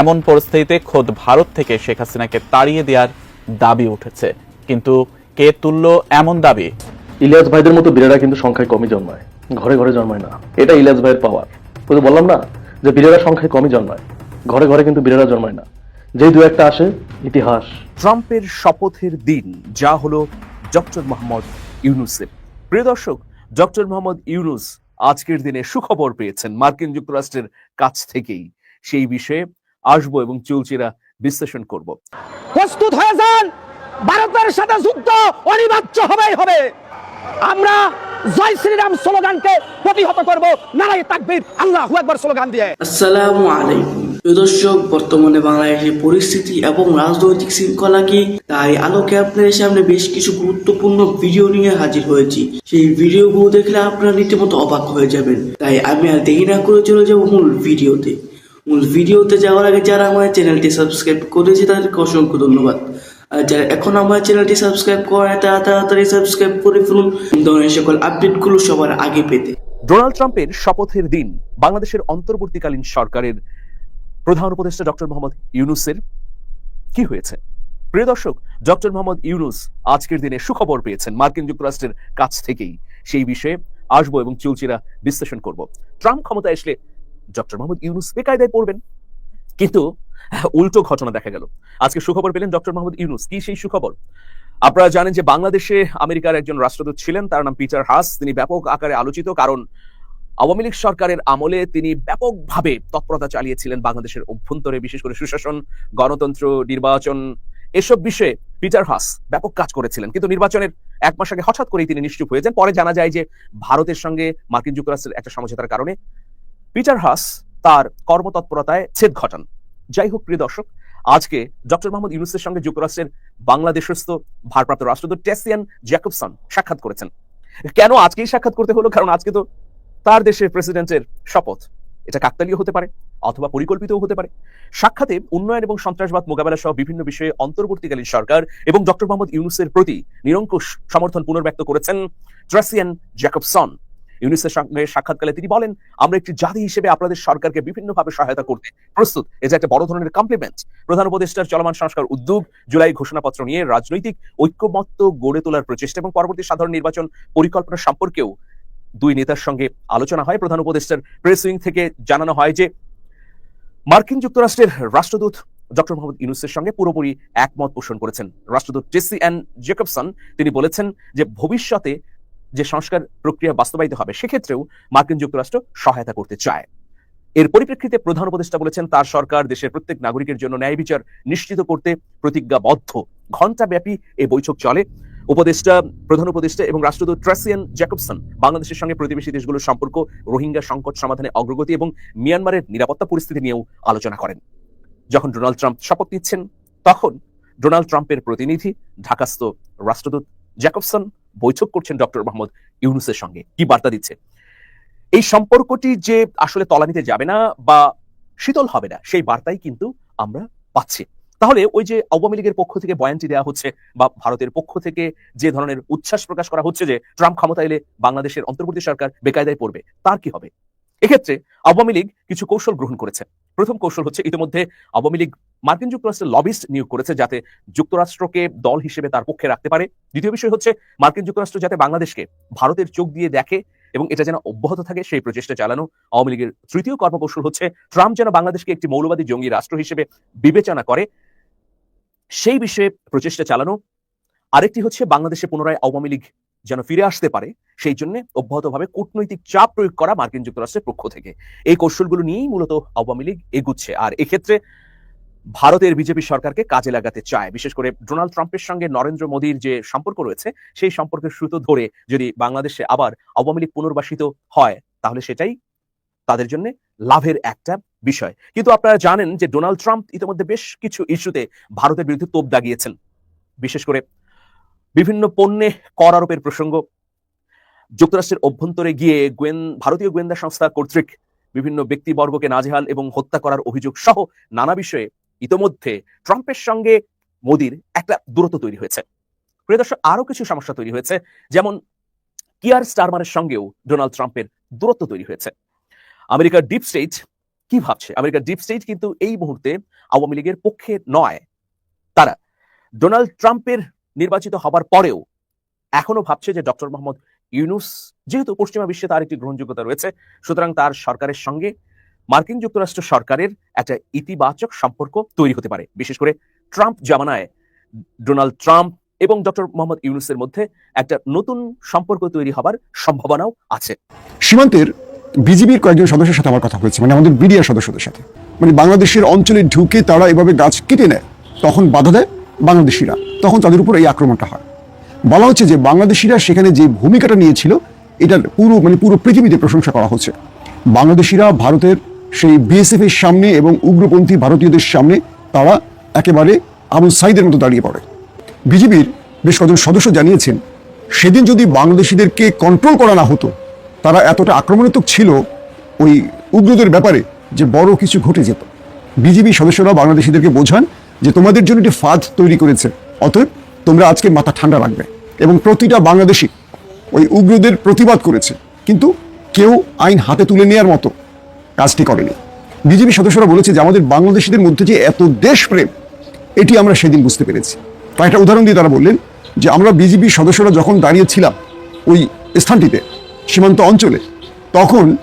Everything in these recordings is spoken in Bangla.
এমন পরিস্থিতিতে খোদ ভারত থেকে শেখ হাসিনাকে তাড়িয়ে দেওয়ার দাবি উঠেছে। কিন্তু কে তুলল এমন দাবি? ইলিয়াস ভাইদের মতো বীরেরা কিন্তু সংখ্যায় কমই জন্মায়। ঘরে ঘরে জন্মায় না। এটা ইলিয়াস ভাইয়ের পাওয়ার তো বললাম না যে বীরেরা সংখ্যায় কমই জন্মায়। ঘরে ঘরে কিন্তু বীরেরা জন্মায় না। যেই দু একটা আসে ইতিহাস। ট্রাম্পের শপথের দিন যা হলো ডক্টর মোহাম্মদ ইউনুসের। প্রিয় দর্শক ডক্টর মোহাম্মদ ইউনুস আজকের দিনে সুখবর পেয়েছেন মার্কিন যুক্তরাষ্ট্রের কাছ থেকেই। সেই বিষয়ে আসব এবং চুলচিরা বিশ্লেষণ করব। প্রস্তুত হয়ে যান! ভারতের সাথে যুদ্ধ অনিবার্য হবেই হবে। আমরা জয় শ্রীরাম স্লোগানকে প্রতিহত করব নারাই তাকবীর আল্লাহ একবার স্লোগান দিয়ে। আসসালামু আলাইকুম। দর্শক বর্তমানে বাংলাদেশের পরিস্থিতি এবং রাজনৈতিক শৃঙ্খলা কি তাই আলোকে আপনাদের সামনে বেশ কিছু গুরুত্বপূর্ণ ভিডিও নিয়ে হাজির হয়েছি। সেই ভিডিওগুলো দেখলে আপনারা রীতিমতো অবাক হয়ে যাবেন। তাই আমি আর দেরি না করে চলে যাব মূল ভিডিওতে। মূল ভিডিওতে যাওয়ার আগে যারা আমার চ্যানেলটি সাবস্ক্রাইব করেছে, তাদেরকে অসংখ্য ধন্যবাদ। আর যারা এখন আমার চ্যানেলটি সাবস্ক্রাইব করে তারা তাড়াতাড়ি সাবস্ক্রাইব করে ফেলুন। ধরনের সকল আপডেটগুলো সবার আগে পেতে। ডোনাল্ড ট্রাম্পের শপথের দিন বাংলাদেশের অন্তর্বর্তীকালীন সরকারের প্রধান উপদেষ্টা ডক্টর মোহাম্মদ ইউনুসের কি হয়েছে? প্রিয় দর্শক, ডক্টর মোহাম্মদ ইউনুস আজকের দিনে সুখবর পেয়েছেন মার্কিন যুক্তরাষ্ট্রের কাছ থেকেই। সেই বিষয়ে আসব এবং চুলচিরা বিশ্লেষণ করব। ট্রাম্প ক্ষমতায় আসলে ডক্টর মোহাম্মদ ইউনুস বেকায়দায় পড়বেন। কিন্তু, উল্টো ঘটনা দেখা গেল। আজকে সুখবর পেলেন ডক্টর মোহাম্মদ ইউনুস। কি সেই সুখবর? আপনারা জানেন যে বাংলাদেশে আমেরিকার একজন রাষ্ট্রদূত ছিলেন, তার নাম পিটার হাস। তিনি ব্যাপক আকারে আলোচিত, কারণ আওয়ামী লীগ সরকারের আমলে তিনি ব্যাপকভাবে তৎপরতা চালিয়েছিলেন বাংলাদেশের অভ্যন্তরে, বিশেষ করে সুশাসন, গণতন্ত্র, নির্বাচন, এসব বিষয়ে পিটার হাস ব্যাপক কাজ করেছিলেন। কিন্তু নির্বাচনের এক মাস আগে হঠাৎ করেই তিনি নিশ্চুপ হয়ে যান। পরে জানা যায় যে ভারতের সঙ্গে মার্কিন যুক্তরাষ্ট্রের একটা সমঝোতার কারণে পিটার হাস তার কর্মতৎপরতায় ছেদ ঘটান। যাই হোক, প্রিয় দর্শক, আজকে ডক্টর মোহাম্মদ ইউনুসের সঙ্গে যুক্তরাষ্ট্রের বাংলাদেশস্থ ভারপ্রাপ্ত রাষ্ট্রদূত টেসিয়ান জ্যাকবসন সাক্ষাৎ করেছেন। কেন আজকেই সাক্ষাৎ করতে হলো? কারণ আজকে তো তার দেশের প্রেসিডেন্টের শপথ। এটা কাকতালীয় হতে পারে অথবা পরিকল্পিতও হতে পারে। সাক্ষাতে উন্নয়ন এবং সন্ত্রাসবাদ মোকাবেলা সহ বিভিন্ন বিষয়ে অন্তর্বর্তীকালীন সরকার এবং ডক্টর মোহাম্মদ ইউনুসের প্রতি নিরঙ্কুশ সমর্থন পুনর্ব্যক্ত করেছেন ট্রাসিয়ান জ্যাকবসন। ইউনুসের সঙ্গে সাক্ষাৎকালে তিনি বলেন, আমরা একটি জাতি হিসেবে আপনাদের সরকারকে বিভিন্নভাবে সহায়তা করতে প্রস্তুত। এটা একটা বড় ধরনের কমপ্লিমেন্ট প্রধান উপদেষ্টার চলমান সংস্কার উদ্যোগ, জুলাই ঘোষণাপত্র নিয়ে রাজনৈতিক ঐক্যমত্য গড়ে তোলার প্রচেষ্টা এবং পরবর্তী সাধারণ নির্বাচন পরিকল্পনা সম্পর্কেও দুই নেতার সঙ্গে আলোচনা হয়। প্রধান উপদেষ্টার প্রেস উইং থেকে জানানো হয় যে, মার্কিন যুক্তরাষ্ট্রের রাষ্ট্রদূত ডক্টর মোহাম্মদ ইউনুসের সঙ্গে পুরোপুরি একমত পোষণ করেছেন। রাষ্ট্রদূত জেসি অ্যান্ড জেকবসন তিনি বলেছেন যে, ভবিষ্যতে যে সংস্কার প্রক্রিয়া বাস্তবায়িত হবে, সেক্ষেত্রেও মার্কিন যুক্তরাষ্ট্র সহায়তা করতে চায়। এর পরিপ্রেক্ষিতে প্রধান উপদেষ্টা বলেছেন, তার সরকার দেশের প্রত্যেক নাগরিকের জন্য ন্যায় বিচার নিশ্চিত করতে প্রতিজ্ঞাবদ্ধ। ঘণ্টাব্যাপী এই বৈঠক চলে। উপদেষ্টা, প্রধান উপদেষ্টা এবং রাষ্ট্রদূত ট্রাসিয়ান জ্যাকবসন বাংলাদেশের সঙ্গে প্রতিবেশী দেশগুলোর সম্পর্ক, রোহিঙ্গা সংকট সমাধানে অগ্রগতি এবং মিয়ানমারের নিরাপত্তা পরিস্থিতি নিয়েও আলোচনা করেন। যখন ডোনাল্ড ট্রাম্প শপথ নিচ্ছেন, তখন ডোনাল্ড ট্রাম্পের প্রতিনিধি, ঢাকাস্থ রাষ্ট্রদূত জ্যাকবসন বৈঠক করছেন ডক্টর মোহাম্মদ ইউনুসের সঙ্গে। কি বার্তা দিচ্ছে? এই সম্পর্কটি যে আসলে তলানিতে যাবে না বা শীতল হবে না, সেই বার্তাই কিন্তু আমরা পাচ্ছি। তাহলে ওই যে আওয়ামী লীগের পক্ষ থেকে বয়ানটি দেওয়া হচ্ছে বা ভারতের পক্ষ থেকে যে ধরনের উচ্ছ্বাস প্রকাশ করা হচ্ছে যে ট্রাম্প ক্ষমতা এলে বাংলাদেশের অন্তর্বর্তী সরকার বেকায়দায় পড়বে, তার কি হবে? এক্ষেত্রে আওয়ামী লীগ কিছু কৌশল গ্রহণ করেছে। প্রথম কৌশল হচ্ছে ইতিমধ্যে আওয়ামী লীগ মার্কিন যুক্তরাষ্ট্রের লবিস্ট নিয়োগ করেছে যাতে যুক্তরাষ্ট্রকে দল হিসেবে তার পক্ষে রাখতে পারে। দ্বিতীয় বিষয় হচ্ছে মার্কিন যুক্তরাষ্ট্র যাতে বাংলাদেশকে ভারতের চোখ দিয়ে দেখে এবং এটা যেন অব্যাহত থাকে সেই প্রচেষ্টা চালানো। আওয়ামী লীগের তৃতীয় কর্মকৌশল হচ্ছে ট্রাম্প যেন বাংলাদেশকে একটি মৌলবাদী জঙ্গি রাষ্ট্র হিসেবে বিবেচনা করে। সেই বিষয়ে প্রচেষ্টা চালানো। আরেকটি হচ্ছে বাংলাদেশে পুনরায় আওয়ামী লীগ যেন ফিরে আসতে পারে, সেই জন্য অব্যাহতভাবে কূটনৈতিক চাপ প্রয়োগ করা মার্কিন যুক্তরাষ্ট্রের পক্ষ থেকে। এই কৌশলগুলো নিয়েই মূলত আওয়ামী লীগ এগুচ্ছে। আর এক্ষেত্রে ভারতের বিজেপি সরকারকে কাজে লাগাতে চায়। বিশেষ করে ডোনাল্ড ট্রাম্পের সঙ্গে নরেন্দ্র মোদীর যে সম্পর্ক রয়েছে, সেই সম্পর্কের সুতো ধরে যদি বাংলাদেশে আবার আওয়ামী লীগ পুনর্বাসিত হয়, তাহলে সেটাই তাদের জন্য লাভের একটা বিষয়। কিন্তু আপনারা জানেন যে ডোনাল্ড ট্রাম্প ইতিমধ্যে বেশ কিছু ইস্যুতে ভারতের বিরুদ্ধে তোপ দাগিয়েছেন। বিশেষ করে বিভিন্ন পণ্যে কর আরোপের প্রসঙ্গ। যুক্তরাষ্ট্রের অভ্যন্তরে গিয়ে গোয়েন, ভারতীয় গোয়েন্দা সংস্থা কর্তৃক বিভিন্ন ব্যক্তিবর্গকে নাজেহাল এবং হত্যা করার অভিযোগ সহ নানা বিষয়ে ইতোমধ্যে ট্রাম্পের সঙ্গে মোদির একটা দূরত্ব তৈরি হয়েছে। প্রিয় দর্শক আরও কিছু সমস্যা তৈরি হয়েছে। যেমন, কিয়ার স্টারমারের সঙ্গেও ডোনাল্ড ট্রাম্পের দূরত্ব তৈরি হয়েছে। আমেরিকার ডিপ স্টেট কি ভাবছে? আমেরিকার ডিপ স্টেট কিন্তু এই মুহূর্তে আওয়ামী লীগের পক্ষে নয়। তারা, ডোনাল্ড ট্রাম্পের নির্বাচিত হবার পরেও এখনও ভাবছে যে ডক্টর মোহাম্মদ ইউনুস যেহেতু পশ্চিমা বিশ্বে তার একটি গ্রহণযোগ্যতা রয়েছে, সুতরাং তার সরকারের সঙ্গে মার্কিন যুক্তরাষ্ট্র সরকারের একটা ইতিবাচক সম্পর্ক তৈরি হতে পারে। বিশেষ করে ট্রাম্প জামানায় ডোনাল্ড ট্রাম্প এবং ডক্টর মোহাম্মদ ইউনুসের মধ্যে একটা নতুন সম্পর্ক তৈরি হবার সম্ভাবনাও আছে। সীমান্তের বিজিবির কয়েকজন সদস্যের সাথে আমার কথা হয়েছে মানে আমাদের বিডিআর সদস্যদের সাথে। মানে বাংলাদেশের অঞ্চলে ঢুকে তারা এভাবে গাছ কেটে নেয়, তখন বাধা দেয়? বাংলাদেশিরা, তখন তাদের উপর এই আক্রমণটা হয়। বলা হচ্ছে যে বাংলাদেশিরা সেখানে যে ভূমিকাটা নিয়েছিল, এটার পুরো মানে পুরো পৃথিবীতে প্রশংসা করা হচ্ছে। বাংলাদেশিরা ভারতের সেই বিএসএফ এর সামনে এবং উগ্রপন্থী ভারতীয়দের সামনে তারা একেবারে আবু সাইদের মতো দাঁড়িয়ে পড়ে। বিজিবির বেশ কজন সদস্য জানিয়েছেন, সেদিন যদি বাংলাদেশিদেরকে কন্ট্রোল করা না হতো, তারা এতটা আক্রমণাত্মক ছিল ওই উগ্রদের ব্যাপারে যে বড় কিছু ঘটে যেত। বিজিবি সদস্যরা বাংলাদেশিদেরকে বোঝান যে তোমাদের জন্য একটি ফাঁদ তৈরি করেছে। অতএব তোমরা আজকে মাথা ঠান্ডা রাখবে এবং প্রতিটা বাংলাদেশি ওই উগ্রদের প্রতিবাদ করেছে। কিন্তু কেউ আইন হাতে তুলে নেওয়ার মতো কাজটি করেনি। বিজেপি সদস্যরা বলেছে যে আমাদের বাংলাদেশিদের মধ্যে যে এত দেশপ্রেম, এটি আমরা সেদিন বুঝতে পেরেছি। তাই কয়েকটা উদাহরণ দিয়ে তারা বললেন যে আমরা বিজেপি সদস্যরা যখন দাঁড়িয়েছিলাম ওই স্থানটিতে, সীমান্ত অঞ্চলে, তখন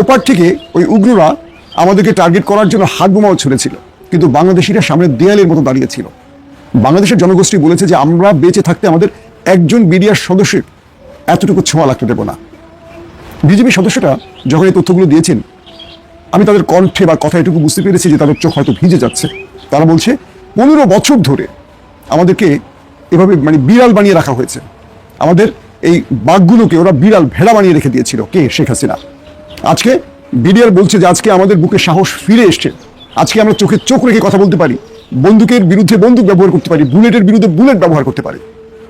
ওপার থেকে ওই উগ্ররা আমাদেরকে টার্গেট করার জন্য হাত বোমাও ছুড়েছিল। কিন্তু বাংলাদেশিরা সামনে দেয়ালের মতো দাঁড়িয়েছিল বাংলাদেশের জনগোষ্ঠী বলেছে যে, আমরা বেঁচে থাকতে আমাদের একজন বিডিআর সদস্যের এতটুকু ছোঁয়া লাগতে দেব না। বিজেপি সদস্যরা যখন এই তথ্যগুলো দিয়েছেন, আমি তাদের কণ্ঠে বা কথা এটুকু বুঝতে পেরেছি যে, তাদের চোখ হয়তো ভিজে যাচ্ছে। তারা বলছে, পনেরো বছর ধরে আমাদেরকে এভাবে মানে বিড়াল বানিয়ে রাখা হয়েছে। আমাদের এই বাঘগুলোকে ওরা বিড়াল ভেড়া বানিয়ে রেখে দিয়েছিল, কে? শেখ হাসিনা। আজকে বিডিআর বলছে যে, আজকে আমাদের বুকে সাহস ফিরে এসছে। আজকে আমরা চোখে চোখ রেখে কথা বলতে পারি, বন্দুকের বিরুদ্ধে বন্দুক ব্যবহার করতে পারি, বুলেটের বিরুদ্ধে বুলেট ব্যবহার করতে পারি।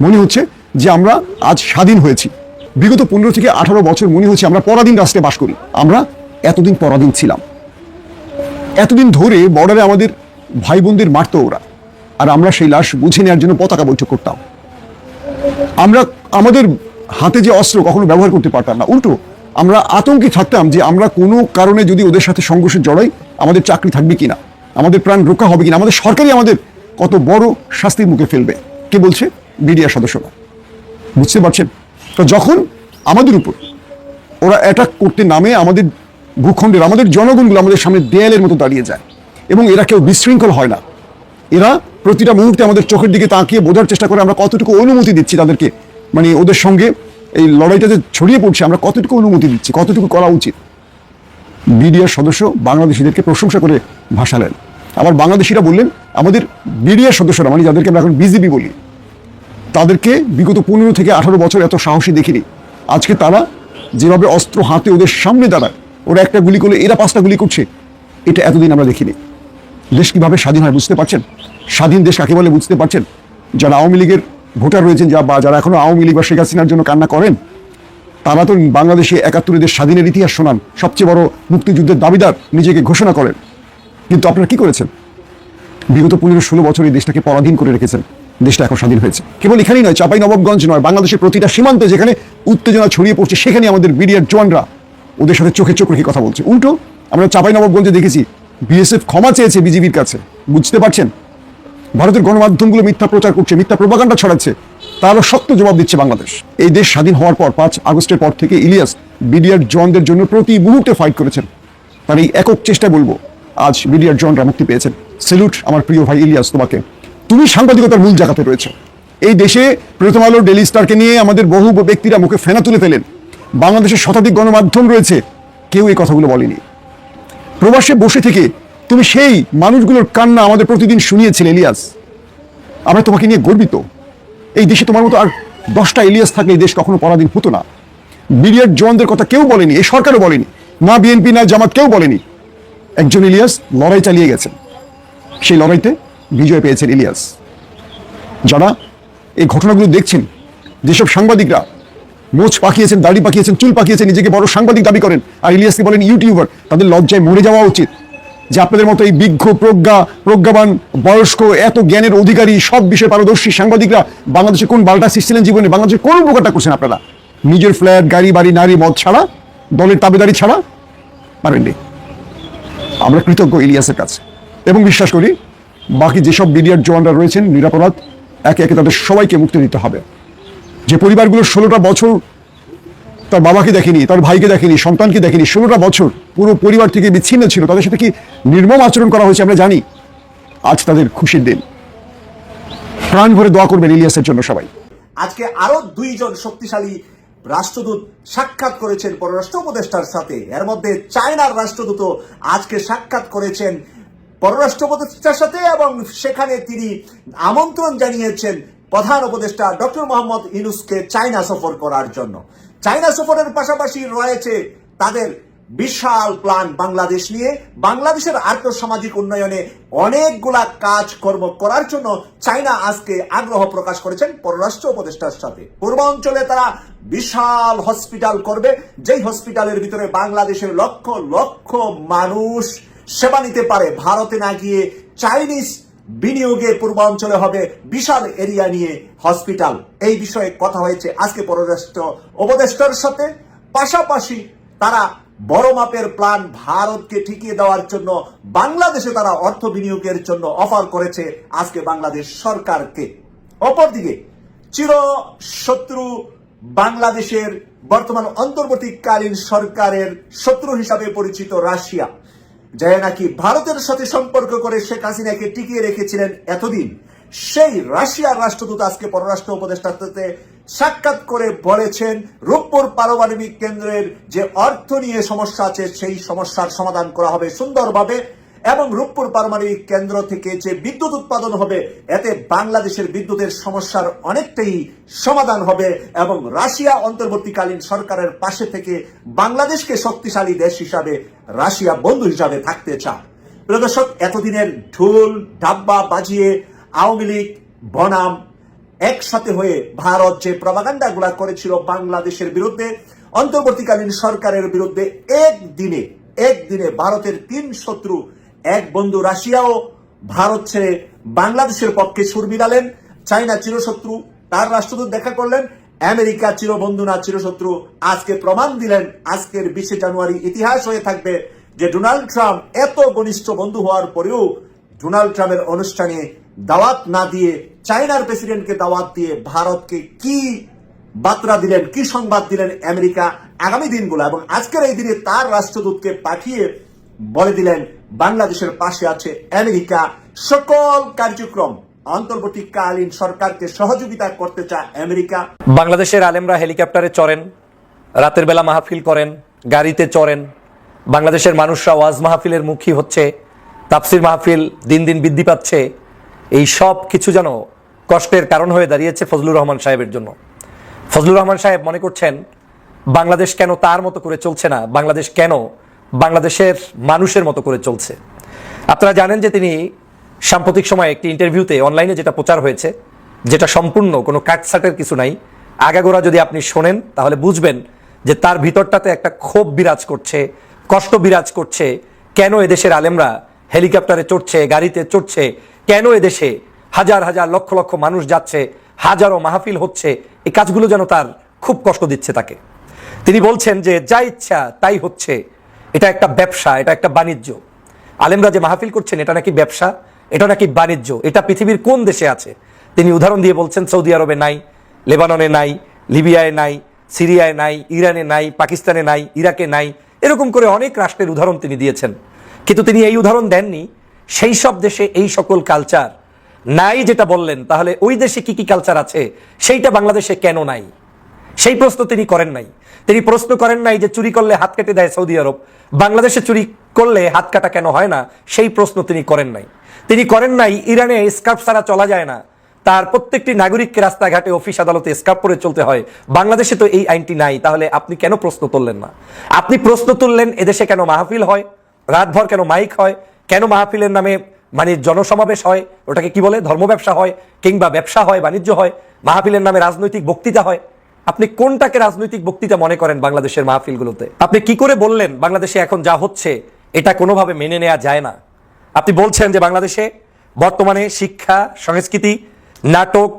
মনে হচ্ছে যে আমরা আজ স্বাধীন হয়েছি। বিগত পনেরো থেকে আঠারো বছর মনে হচ্ছে আমরা পরাধীন রাষ্ট্রে বাস করি। আমরা এতদিন পরাধীন ছিলাম। এতদিন ধরে বর্ডারে আমাদের ভাই বোনদের মারতো ওরা। আর আমরা সেই লাশ বুঝে নেওয়ার জন্য পতাকা বৈঠক করতাম। আমরা আমাদের হাতে যে অস্ত্র কখনো ব্যবহার করতে পারতাম না। উল্টো, আমরা আতঙ্কে থাকতাম যে আমরা কোনো কারণে যদি ওদের সাথে সংঘর্ষে জড়াই আমাদের চাকরি থাকবে কিনা? আমাদের প্রাণ রক্ষা হবে কিনা? আমাদের সরকারই আমাদের কত বড় শাস্তির মুখে ফেলবে। কে বলছে? বিডিআর সদস্যরা। বুঝতে পারছেন? তো যখন আমাদের উপর ওরা অ্যাটাক করতে নামে, আমাদের ভূখণ্ডের, আমাদের জনগণগুলো আমাদের সামনে দেয়ালের মতো দাঁড়িয়ে যায় এবং এরা কেউ বিশৃঙ্খল হয় না। এরা প্রতিটা মুহূর্তে আমাদের চোখের দিকে তাকিয়ে বোঝার চেষ্টা করে আমরা কতটুকু অনুমতি দিচ্ছি তাদেরকে। মানে ওদের সঙ্গে এই লড়াইটা যে ছড়িয়ে পড়ছে, আমরা কতটুকু অনুমতি দিচ্ছি, কতটুকু করা উচিত। বিডিআর সদস্য বাংলাদেশিদেরকে প্রশংসা করে ভাসালেন। আবার বাংলাদেশিরা বললেন, আমাদের বিডিআর সদস্যরা মানে যাদেরকে আমরা এখন বিজেপি বলি, তাদেরকে বিগত পনেরো থেকে আঠারো বছর এত সাহসী দেখিনি। আজকে তারা যেভাবে অস্ত্র হাতে ওদের সামনে দাঁড়ায়, ওরা একটা গুলি করলে, এরা পাঁচটা গুলি করছে, এটা এতদিন আমরা দেখিনি। দেশ কীভাবে স্বাধীন হয় বুঝতে পারছেন? স্বাধীন দেশ কাকে বলে বুঝতে পারছেন? যারা আওয়ামী লীগের ভোটার রয়েছেন, যা বা যারা এখনও আওয়ামী লীগ বা শেখ হাসিনার জন্য কান্না করেন তারা তো বাংলাদেশে একাত্তরে দেশ স্বাধীনের ইতিহাস শোনান সবচেয়ে বড় মুক্তিযুদ্ধের দাবিদার নিজেকে ঘোষণা করেন। কিন্তু আপনারা কি করেছেন? বিগত পনেরো ষোলো বছর এই দেশটাকে পরাধীন করে রেখেছেন। দেশটা এখন স্বাধীন হয়েছে। কেবল এখানেই নয়, চাপাই নবাবগঞ্জ নয়, বাংলাদেশের প্রতিটা সীমান্তে যেখানে উত্তেজনা ছড়িয়ে পড়ছে, সেখানে আমাদের বিডিআর জওয়ানরা ওদের সাথে চোখে চোখ রেখে কথা বলছে। উল্টো, আমরা চাপাই নবাবগঞ্জে দেখেছি, বিএসএফ ক্ষমা চেয়েছে বিজিবির কাছে। বুঝতে পারছেন? ভারতের গণমাধ্যমগুলো মিথ্যা প্রচার করছে, মিথ্যা প্রবাগান্ডা ছড়াচ্ছে। তারও শক্ত জবাব দিচ্ছে বাংলাদেশ। এই দেশ স্বাধীন হওয়ার পর পাঁচ আগস্টের পর থেকে ইলিয়াস, বিডিআর জওয়ানদের জন্য প্রতি মুহূর্তে ফাইট করেছেন। তার এই একক চেষ্টায় বলব, আজ বিডিআর জওয়ানরা মুক্তি পেয়েছেন। সেলুট আমার প্রিয় ভাই ইলিয়াস তোমাকে। তুমি সাংবাদিকতার মূল জায়গাতে রয়েছে। এই দেশে প্রথম আলো ডেলি স্টারকে নিয়ে আমাদের বহু ব্যক্তিরা মুখে ফেনা তুলে ফেলেন। বাংলাদেশের শতাধিক গণমাধ্যম রয়েছে, কেউ এই কথাগুলো বলেনি। প্রবাসে বসে থেকে তুমি সেই মানুষগুলোর কান্না আমাদের প্রতিদিন শুনিয়েছিলে ইলিয়াস। আমরা তোমাকে নিয়ে গর্বিত। এই দেশে তোমার মতো আর দশটা এলিয়াস থাকলে এই দেশ কখনো পরাধীন হতো না। বিডিআর জওয়ানদের কথা কেউ বলেনি, এই সরকারও বলেনি, না বিএনপি, না জামাত, কেউ বলেনি। একজন ইলিয়াস লড়াই চালিয়ে গেছেন। সেই লড়াইতে বিজয় পেয়েছেন ইলিয়াস। যারা এই ঘটনাগুলো দেখছেন, যেসব সাংবাদিকরা মোচ পাকিয়েছেন, দাড়ি পাকিয়েছেন, চুল পাকিয়েছেন, নিজেকে বড় সাংবাদিক দাবি করেন, আর ইলিয়াসকে বলেন ইউটিউবার, তাদের লজ্জায় মরে যাওয়া উচিত। যে আপনাদের মতো এই বিজ্ঞ প্রজ্ঞা, প্রজ্ঞাবান, বয়স্ক, এত জ্ঞানের অধিকারী, সব বিষয়ে পারদর্শী সাংবাদিকরা বাংলাদেশে কোন বালটা সৃষ্টিলেন জীবনে? বাংলাদেশে কোন উপকারটা করছেন আপনারা? নিজের ফ্ল্যাট, গাড়ি, বাড়ি, নারী, মদ ছাড়া? দলের তাবেদারি ছাড়া? পারেননি আমরা কৃতজ্ঞ ইলিয়াসের কাছে। এবং বিশ্বাস করি, বাকি যেসব বিডিআর জওয়ানরা রয়েছেন, নিরাপরাধ, একে একে তাদের সবাইকে মুক্তি দিতে হবে। যে পরিবারগুলো ষোলোটা বছর তার বাবাকে দেখেনি, তার ভাইকে দেখেনি, সন্তানকে দেখেনি, ষোলোটা বছর পুরো পরিবার থেকে বিচ্ছিন্ন ছিল। তাদের সাথে কি নির্মম আচরণ করা হয়েছে আমরা জানি। আজ তাদের খুশির দিন। প্রাণ ভরে দোয়া করবেন ইলিয়াসের জন্য সবাই। আজকে আরও দুইজন শক্তিশালী রাষ্ট্রদূত সাক্ষাৎ করেছেন পররাষ্ট্র উপদেষ্টার সাথে। এর মধ্যে চায়নার রাষ্ট্রদূতও আজকে সাক্ষাৎ করেছেন পররাষ্ট্র উপদেষ্টার সাথে এবং সেখানে তিনি আমন্ত্রণ জানিয়েছেন প্রধান উপদেষ্টা ডক্টর মোহাম্মদ ইউনুসকে চায়না সফর করার জন্য। চায়না সফরের পাশাপাশি রয়েছে তাদের বিশাল প্ল্যান বাংলাদেশ নিয়ে। বাংলাদেশের আর্থসামাজিক উন্নয়নে অনেকগুলা কাজকর্ম করার জন্য চায়না আজকে আগ্রহ প্রকাশ করেছেন পররাষ্ট্র উপদেষ্টার সাথে। পূর্বাঞ্চলে তারা বিশাল হসপিটাল করবে, যেই হসপিটালের ভিতরে বাংলাদেশের লক্ষ লক্ষ মানুষ সেবা নিতে পারে। ভারতে না গিয়ে চাইনিজ বিনিয়োগে পূর্বাঞ্চলে হবে বিশাল এরিয়া নিয়ে হসপিটাল। এই বিষয়ে কথা হয়েছে আজকে পররাষ্ট্র উপদেষ্টার সাথে। পাশাপাশি তারা বড় মাপের প্ল্যান ভারতকে ঠিকিয়ে দেওয়ার জন্য, বাংলাদেশে তারা অর্থ বিনিয়োগের জন্য অফার করেছে আজকে বাংলাদেশ সরকারকে। অপরদিকে চির শত্রু বাংলাদেশের বর্তমান অন্তর্বর্তীকালীন সরকারের শত্রু হিসাবে পরিচিত রাশিয়া। যে নাকি ভারতের সাথে সম্পর্ক করে শেখ হাসিনাকে টিকিয়ে রেখেছিলেন এতদিন, সেই রাশিয়ার রাষ্ট্রদূত আজকে পররাষ্ট্র উপদেষ্টার সাথে সাক্ষাৎ করে বলেছেন, রূপপুর পারমাণবিক কেন্দ্রের যে অর্থ নিয়ে সমস্যা আছে, সেই সমস্যার সমাধান করা হবে সুন্দরভাবে। এবং রূপপুর পারমাণবিক কেন্দ্র থেকে যে বিদ্যুৎ উৎপাদন হবে, এতে বাংলাদেশের বিদ্যুতের সমস্যার অনেকটাই সমাধান হবে এবং রাশিয়া অন্তর্বর্তীকালীন সরকারের পাশে থেকে বাংলাদেশকে শক্তিশালী দেশ হিসাবে রাশিয়া বন্ধু হিসাবে থাকতে চায়। প্রিয় দর্শক, এতদিনের ঢোল, ডাব্বা বাজিয়ে আওয়ামী লীগ, বনাম একসাথে হয়ে ভারত যে প্রবাগান্ডা গুলা করেছিল বাংলাদেশের বিরুদ্ধে, অন্তর্বর্তীকালীন সরকারের বিরুদ্ধে একদিনে একদিনে ভারতের তিন শত্রু এক বন্ধু রাশিয়াও ভারত ছেড়ে বাংলাদেশের পক্ষে সুর মিলালেন চাইনা চিরশত্রু, তার রাষ্ট্রদূত দেখা করলেন। আমেরিকা চিরবন্ধু না চিরশত্রু। আজকে প্রমাণ দিলেন, আজকের বিশে জানুয়ারি ইতিহাস হয়ে থাকবে যে ডোনাল্ড ট্রাম্প এত ঘনিষ্ঠ বন্ধু হওয়ার পরেও ডোনাল্ড ট্রাম্পের অনুষ্ঠানে দাওয়াত না দিয়ে চায়নার প্রেসিডেন্টকে দাওয়াত দিয়ে ভারতকে কি বার্তা দিলেন, কি সংবাদ দিলেন আমেরিকা আগামী দিনগুলো এবং আজকের এই দিনে তার রাষ্ট্রদূতকে পাঠিয়ে বলে দিলেন বাংলাদেশের পাশে আছে আমেরিকা। সকল কার্যক্রম অন্তর্বর্তীকালীন সরকারকে সহযোগিতা করতে চায় আমেরিকা। বাংলাদেশের আলেমরা হেলিকপ্টারে চড়েন, রাতের বেলা মাহফিল করেন, গাড়িতে চড়েন। বাংলাদেশের মানুষরা ওয়াজ মাহফিলের মুখী হচ্ছে, তাফসির মাহফিল দিন দিন বৃদ্ধি পাচ্ছে। এই সব কিছু যেন কষ্টের কারণ হয়ে দাঁড়িয়েছে ফজলুর রহমান সাহেবের জন্য। ফজলুর রহমান সাহেব মনে করছেন, বাংলাদেশ কেন তার মতো করে চলছে না? বাংলাদেশ কেন বাংলাদেশের মানুষের মতো করে চলছে। আপনারা জানেন যে তিনি সাম্প্রতিক সময়ে একটি ইন্টারভিউতে অনলাইনে যেটা প্রচার হয়েছে, যেটা সম্পূর্ণ কোনো কাটসাটের কিছু নাই, আগাগোড়া যদি আপনি শোনেন, তাহলে বুঝবেন যে তার ভিতরটাতে একটা ক্ষোভ বিরাজ করছে, কষ্ট বিরাজ করছে, কেন এদেশের আলেমরা হেলিকপ্টারে চড়ছে, গাড়িতে চড়ছে, কেন এদেশে হাজার হাজার লক্ষ লক্ষ মানুষ যাচ্ছে, হাজারো মাহফিল হচ্ছে, এই কাজগুলো যেন তার খুব কষ্ট দিচ্ছে তাকে। তিনি বলছেন যে যা ইচ্ছা তাই হচ্ছে এটা একটা ব্যবসা, এটা একটা বাণিজ্য। আলেমরা যে মাহফিল করছেন, এটা নাকি ব্যবসা? এটা নাকি বাণিজ্য? এটা পৃথিবীর কোন দেশে আছে? তিনি উদাহরণ দিয়ে বলছেন, সৌদি আরবে নাই, লেবাননে নাই, লিবিয়ায় নাই, সিরিয়ায় নাই, ইরানে নাই, পাকিস্তানে নাই, ইরাকে নাই, এরকম করে অনেক রাষ্ট্রের উদাহরণ তিনি দিয়েছেন। কিন্তু তিনি এই উদাহরণ দেননি, সেই সব দেশে এই সকল কালচার নাই যেটা বললেন, তাহলে ওই দেশে কি কি কালচার আছে? সেইটা বাংলাদেশে কেন নাই? সেই প্রশ্ন তিনি করেন নাই। তিনি প্রশ্ন করেন নাই যে চুরি করলে হাত কেটে দেয় সৌদি আরব। বাংলাদেশে চুরি করলে হাত কাটা কেন হয় না? সেই প্রশ্ন তিনি করেন নাই। তিনি করেন নাই, ইরানে স্কার্ফ ছাড়া চলা যায় না। তার প্রত্যেকটি নাগরিককে রাস্তাঘাটে অফিস আদালতে স্কার্ফ পরে চলতে হয়। বাংলাদেশে তো এই আইনটি নাই, তাহলে আপনি কেন প্রশ্ন তুললেন না? আপনি প্রশ্ন তুললেন, এদেশে কেন মাহফিল হয়? রাতভর কেন মাইক হয়? কেন মাহফিলের নামে মানে জনসমাবেশ হয়? ওটাকে কি বলে? ধর্ম ব্যবসা হয়? কিংবা ব্যবসা হয়? বাণিজ্য হয়? মাহফিলের নামে রাজনৈতিক বক্তৃতা হয়? আপনি কোনটাকে রাজনৈতিক বক্তৃতা মনে করেন বাংলাদেশের মাহফিলগুলোতে? আপনি কি করে বললেন বাংলাদেশে এখন যা হচ্ছে, এটা কোনোভাবে মেনে নেওয়া যায় না? আপনি বলছেন যে বাংলাদেশে বর্তমানে শিক্ষা, সংস্কৃতি, নাটক,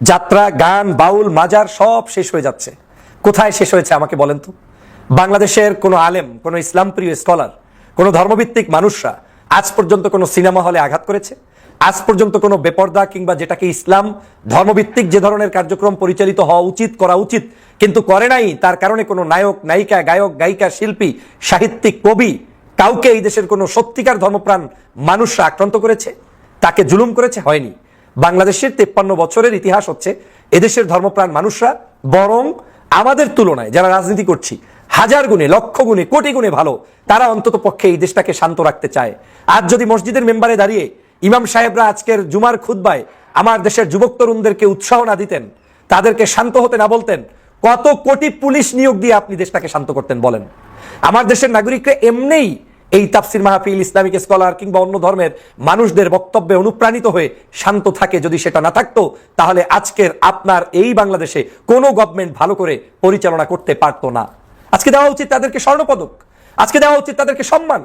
যাত্রা, গান, বাউল, মাজার সব শেষ হয়ে যাচ্ছে। কোথায় শেষ হয়েছে আমাকে বলেন তো? বাংলাদেশের কোনো আলেম, কোনো ইসলাম প্রিয় স্কলার, কোনো ধর্মভিত্তিক মানুষরা আজ পর্যন্ত কোনো সিনেমা হলে আঘাত করেছে? আজ পর্যন্ত কোনো বেপর্দা কিংবা যেটাকে ইসলাম, ধর্মভিত্তিক যে ধরনের কার্যক্রম পরিচালিত হওয়া উচিত, করা উচিত, কিন্তু করে নাই, তার কারণে কোনো নায়ক, নায়িকা, গায়ক, গায়িকা, শিল্পী, সাহিত্যিক, কবি কাউকে এই দেশের কোনো সত্যিকার ধর্মপ্রাণ মানুষরা আক্রান্ত করেছে, তাকে জুলুম করেছে, হয়নি। বাংলাদেশের তেপ্পান্ন বছরের ইতিহাস হচ্ছে এদেশের ধর্মপ্রাণ মানুষরা, বরং আমাদের তুলনায়, যারা রাজনীতি করছি, হাজার গুণে, লক্ষ গুণে, কোটি গুণে ভালো, তারা অন্তত পক্ষে এই দেশটাকে শান্ত রাখতে চায়। আজ যদি মসজিদের মেম্বারে দাঁড়িয়ে ইমাম সাহেবরা আজকের জুমার খুদ্বায় আমার দেশের যুবক তরুণদেরকে উৎসাহ না দিতেন, তাদেরকে শান্ত হতে না বলতেন, কত কোটি পুলিশ নিয়োগ দিয়ে আপনি দেশটাকে শান্ত করতেন বলেন। আমার দেশের নাগরিকরা এমনিই এই তাফসির মাহফিল, ইসলামিক স্কলার কিংবা অন্য ধর্মের মানুষদের বক্তব্যে অনুপ্রাণিত হয়ে শান্ত থাকে। যদি সেটা না থাকতো, তাহলে আজকের আপনার এই বাংলাদেশে কোনো গভর্নমেন্ট ভালো করে পরিচালনা করতে পারতো না। আজকে দেওয়া উচিত তাদেরকে স্বর্ণপদক, আজকে দেওয়া উচিত তাদেরকে সম্মান।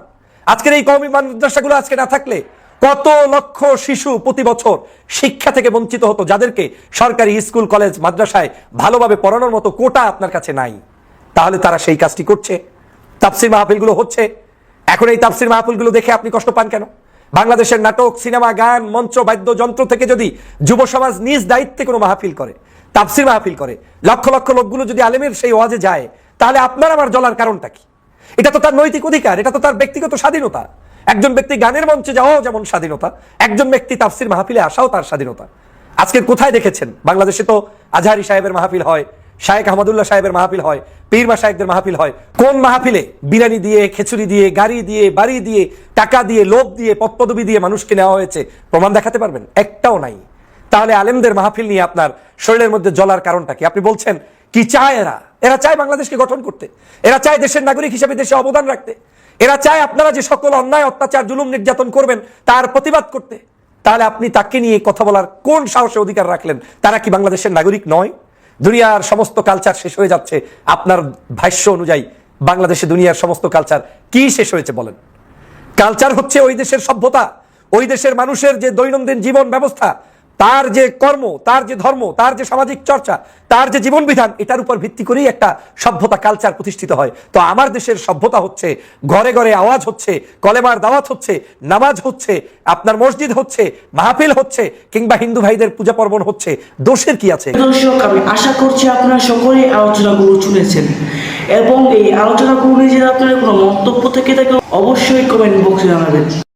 আজকের এই কওমি মাদ্রাসাগুলো আজকে না থাকলে কত লক্ষ শিশু প্রতি বছর শিক্ষা থেকে বঞ্চিত হতো যাদেরকে সরকারি স্কুল, কলেজ, মাদ্রাসায় ভালোভাবে পড়ানোর মতো কোটা আপনার কাছে নাই? তাহলে তারা সেই কাজটি করছে। তাফসির মাহফিলগুলো হচ্ছে। এখন এই তাফসির মাহফিলগুলো দেখে আপনি কষ্ট পান কেন? বাংলাদেশের নাটক, সিনেমা, গান, মঞ্চ, বাদ্যযন্ত্র থেকে যদি যুব সমাজ নিজ দায়িত্বে কোনো মাহফিল করে, তাফসির মাহফিল করে, লক্ষ লক্ষ লোকগুলো যদি আলেমের সেই ওয়াজে যায়, তাহলে আপনার আমার জলার কারণটা কি? এটা তো তার নৈতিক অধিকার, এটা তো তার ব্যক্তিগত স্বাধীনতা। একজন ব্যক্তি গানের মঞ্চে যাওয়াও যেমন স্বাধীনতা, একজন ব্যক্তি তাফসির মাহফিলে আসাও তার স্বাধীনতা। আজকে কোথায় দেখেছেন? বাংলাদেশে তো আজহারি সাহেবের মাহফিল হয় শায়েক আহমদুল্লাহ সাহেবের মাহফিল হয়, পীর মা শায়েকদের মাহফিল হয়। কোন মাহফিলে? বিরিয়ানি দিয়ে, খেচুড়ি দিয়ে, গাড়ি দিয়ে, বাড়ি দিয়ে, টাকা দিয়ে, লোভ দিয়ে, পদপদবি দিয়ে মানুষকে নেওয়া হয়েছে, প্রমাণ দেখাতে পারবেন? একটাও নাই। তাহলে আলেমদের মাহফিল নিয়ে আপনার শরীরের মধ্যে জলার কারণটা কি? আপনি বলছেন, কি চায় এরা? এরা চায় বাংলাদেশকে গঠন করতে। এরা চায় দেশের নাগরিক হিসেবে দেশে অবদান রাখতে। এরা চায় আপনারা যে সকল অন্যায়, অত্যাচার, জুলুম, নির্যাতন করবেন, তার প্রতিবাদ করতে। তাহলে আপনি তাকে নিয়ে কথা বলার কোন সাহসে অধিকার রাখলেন? তারা কি বাংলাদেশের নাগরিক নয়? দুনিয়ার সমস্ত কালচার শেষ হয়ে যাচ্ছে। আপনার ভাষ্য অনুযায়ী বাংলাদেশে দুনিয়ার সমস্ত কালচার কি শেষ হয়েছে বলেন? কালচার হচ্ছে ওই দেশের সভ্যতা, ওই দেশের মানুষের যে দৈনন্দিন জীবন ব্যবস্থা তার যে কর্ম, তার যে ধর্ম, তার যে সামাজিক চর্চা, তার যে জীবন বিধান এটার উপর ভিত্তি করেই একটা সভ্যতা কালচার প্রতিষ্ঠিত হয়। তো আমার দেশের সভ্যতা হচ্ছে, ঘরে ঘরে আওয়াজ হচ্ছে, কলেমার দাওয়াত হচ্ছে, নামাজ হচ্ছে, আপনার মসজিদ হচ্ছে, মাহফিল হচ্ছে, কিংবা হিন্দু ভাইদের পূজা পার্বণ হচ্ছে, দোষের কি আছে? দর্শক, আমি আশা করছি আপনারা সকলেই আলোচনাগুলো শুনেছেন। এবং এই আলোচনাগুলো নিয়ে যদি আপনাদের কোনো মন্তব্য থেকে থাকে অবশ্যই কমেন্ট বক্সে জানাবেন।